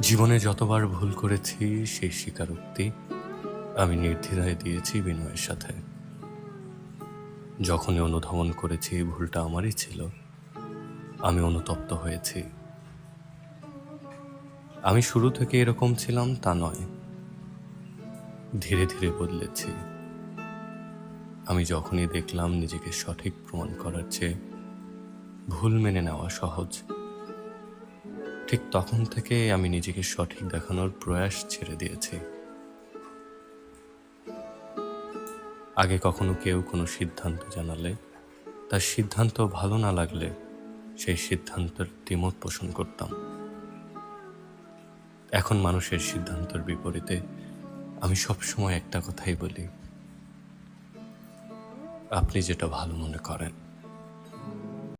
জীবনে যতবার ভুল করেছি, সেই স্বীকারোক্তি আমি নির্দ্বিধায় দিয়েছি বিনয়ের সাথে। যখনই অনুধাবন করেছি, ভুলটা আমারই ছিল, আমি অনুতপ্ত হয়েছি। আমি শুরু থেকে এরকম ছিলাম তা নয়। ধীরে ধীরে বদলেছি। আমি যখনই দেখলাম নিজেকে সঠিক প্রমাণ করার চেয়ে ভুল মেনে নেওয়া সহজ। ঠিক তখন থেকে আমি নিজেকে সঠিক দেখানোর প্রয়াস ছেড়ে দিয়েছি। আগে কখনো কেউ কোনো সিদ্ধান্ত জানালে, তার সিদ্ধান্ত ভালো না লাগলে সেই সিদ্ধান্তের দ্বিমত পোষণ করতাম। এখন মানুষের সিদ্ধান্তের বিপরীতে আমি সবসময় একটা কথাই বলি, আপনি যেটা ভালো মনে করেন।